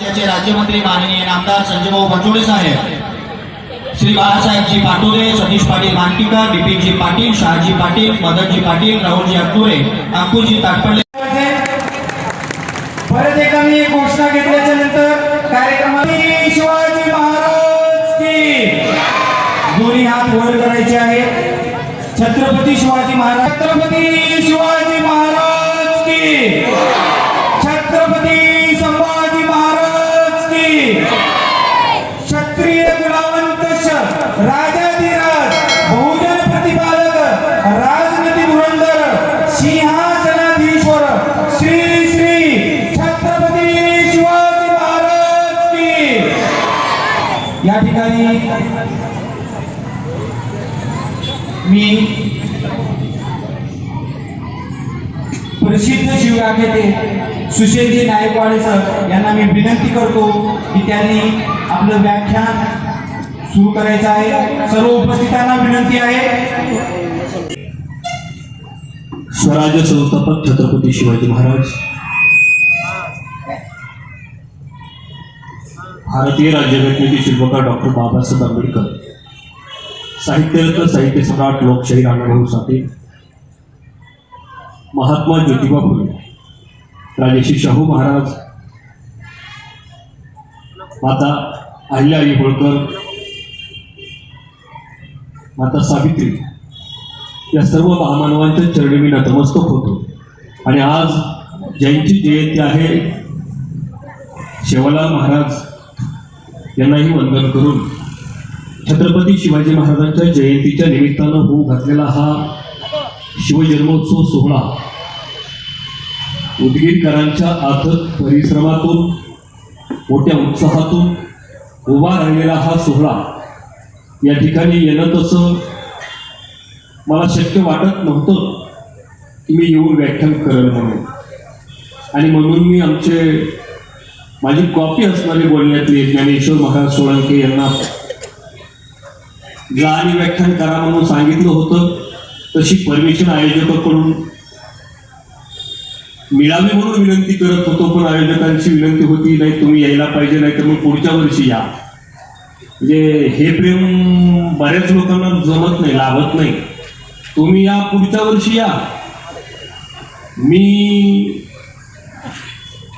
राज्याचे राज्यमंत्री माननीय नामदार संजयभाऊ बचोडे साहेब श्री बाळासाहेबजी पाटोदे सतीश पाटील मानकीकर बिपिनजी पाटील शहाजी पाटील मदनजी पाटील राहुलजी अक्टुरे अंकुरजी ताटपडले. परत एकदा मी घोषणा घेतल्याच्या नंतर कार्यक्रमात शिवाजी महाराज की दोन्ही हात वर करायचे आहेत. छत्रपती शिवाजी महाराज छत्रपती बहुजन प्रतिपादक राजनीती धुरंधर सिंहासनाधीश्वर श्री श्री छत्रपती शिवाजी महाराज की या ठिकाणी मी प्रसिद्ध शिवराखेते सुशीलजी नायकवाडे सर यांना मी विनंती करतो की त्यांनी आपलं व्याख्यान सुरू करायचा आहे. सर्व उपस्थितांना विनंती आहे. स्वराज्य संस्थापक छत्रपती शिवाजी महाराज. भारतीय राज्यघटनेचे शिल्पकार डॉक्टर बाबासाहेब आंबेडकर. साहित्यरत्न साहित्य सम्राट लोकशाही रामभाऊ साठे. महात्मा ज्योतिबा फुले. राजेश्री शाहू महाराज. माता अहिल्याई होळकर. माता सावित्री या सर्व महामानवांच्या चरणी मी नतमस्तक होतो. आणि आज ज्यांची जयंती आहे शेवाला महाराज यांनाही वंदन करून छत्रपती शिवाजी महाराजांच्या जयंतीच्या निमित्तानं होऊ घातलेला हा शिवजन्मोत्सव सोहळा उदगीरकरांच्या अथक परिश्रमातून मोठ्या उत्साहातून उभा राहिलेला हा सोहळा या ठिकाणी येणं तसं मला शक्य वाटत नव्हतं की मी येऊन व्याख्यान करेल म्हणून. आणि म्हणून मी आमचे माझी कॉपी असणारी बोलण्यातली ज्ञानेश्वर महाराज सोळंके यांना जा आणि व्याख्यान करा म्हणून सांगितलं होतं. तशी परमिशन आयोजकाकडून मिळावी म्हणून विनंती करत होतो पण आयोजकांची विनंती होती नाही तुम्ही यायला पाहिजे नाही तर मग पुढच्या वर्षी या. म्हणजे हे प्रेम बऱ्याच लोकांना जमत नाही लाभत नाही. तुम्ही या पुढच्या वर्षी या. मी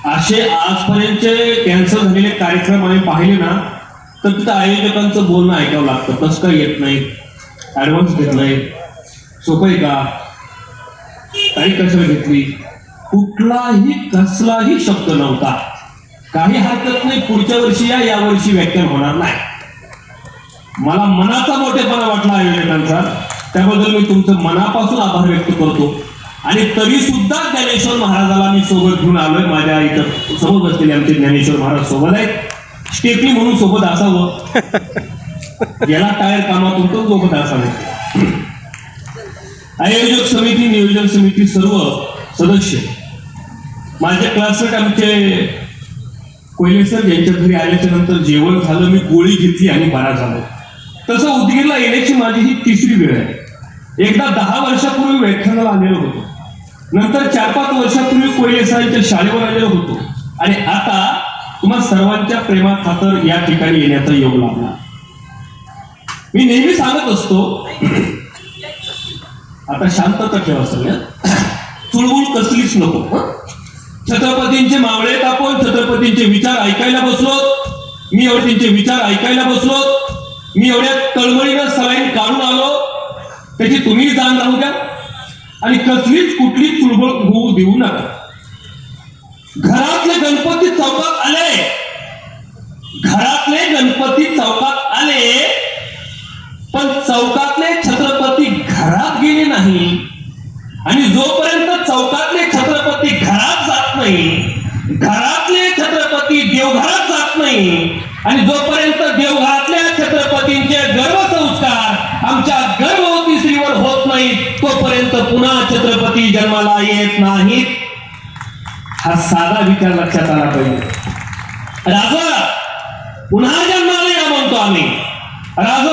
असे आजपर्यंतचे कॅन्सल झालेले कार्यक्रम आम्ही पाहिले ना तर तिथं आयोजकांचं बोलणं ऐकावं लागतं. तसं काय येत नाही. ॲडव्हान्स घेत नाही. सोपं आहे का? काही कशाला घेतली? कुठलाही कसलाही शब्द नव्हता. काही हरकत नाही. पुढच्या वर्षी या या वर्षी व्याख्यान होणार नाही. मला मनाचा मोठेपणा वाटला आयोजकांचा त्याबद्दल मी तुमचं मनापासून आभार व्यक्त करतो. आणि तरी सुद्धा ज्ञानेश्वर महाराजाला मी सोबत घेऊन आलोय. माझ्या इथं समोर बसलेले आमचे ज्ञानेश्वर महाराज सोबत आहेत. स्टेपनी म्हणून सोबत असावं. याला टायर कामातून तो सोबत असावे. आयोजक समिती नियोजन समिती सर्व सदस्य. माझे क्लासमेट आमचे कोयले सर यांच्या घरी आल्याच्यानंतर जेवण झालं मी गोळी घेतली आणि बरा झालो. तसं उदगीरला येण्याची माझी ही तिसरी वेळ आहे. एकदा दहा वर्षापूर्वी व्याख्यानाला आलेलो होतो. नंतर चार पाच वर्षापूर्वी कोयले सरांच्या शाळेवर आलेलो होतो. आणि आता तुम्हा सर्वांच्या प्रेमा खातर या ठिकाणी येण्याचा योग लागला. मी नेहमी सांगत असतो आता शांतता ठेवा सगळ्या. चुळबुळ कसलीच नको छत्रपतींचे मावळे कापून छत्रपतींचे विचार ऐकायला बसलो मी एवढे त्यांचे विचार ऐकायला बसलो मी एवढ्या तळमळीनं सलाईन काढून आलो. त्याची तुम्ही जाण राहू द्या. आणि कसलीच कुठली चुळबळ होऊ देऊ नका. घरातले गणपती चौकात आले. घरातले गणपती चौकात आले. पण चौकातले छत्रपती घरात गेले नाही. आणि जोपर्यंत चौकातले छत्रपती घरात जात नाही घरातले छत्रपती देवघरात जात नाही आणि जोपर्यंत देवघरातल्या छत्रपतींचे गर्भसंस्कार आमच्या गर्भवती स्त्रीवर होत नाही तोपर्यंत पुन्हा छत्रपती जन्माला येत नाहीत. हा साधा विचार लक्षात आला पाहिजे. राजा पुन्हा जन्माला या म्हणतो आम्ही. राजा